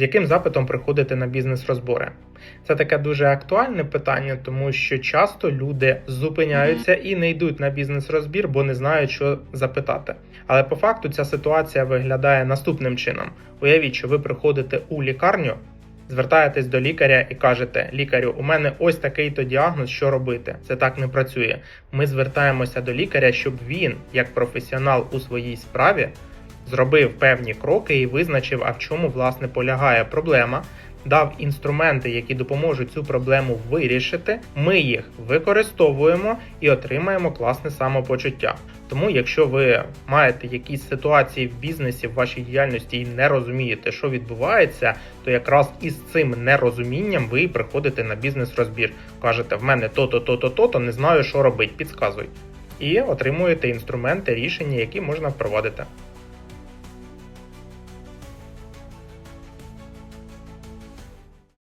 З яким запитом приходити на бізнес-розбори? Це таке дуже актуальне питання, тому що часто люди зупиняються і не йдуть на бізнес-розбір, бо не знають, що запитати. Але по факту ця ситуація виглядає наступним чином: уявіть, що ви приходите у лікарню, звертаєтесь до лікаря і кажете: лікарю, у мене ось такий то діагноз, що робити. Це так не працює. Ми звертаємося до лікаря, щоб він, як професіонал у своїй справі, зробив певні кроки і визначив, а в чому власне полягає проблема, дав інструменти, які допоможуть цю проблему вирішити. Ми їх використовуємо і отримаємо класне самопочуття. Тому, якщо ви маєте якісь ситуації в бізнесі в вашій діяльності і не розумієте, що відбувається, то якраз із цим нерозумінням ви приходите на бізнес-розбір. Кажете, в мене то-то, то-то, то-то, не знаю, що робити, підказуй. І отримуєте інструменти, рішення, які можна впровадити.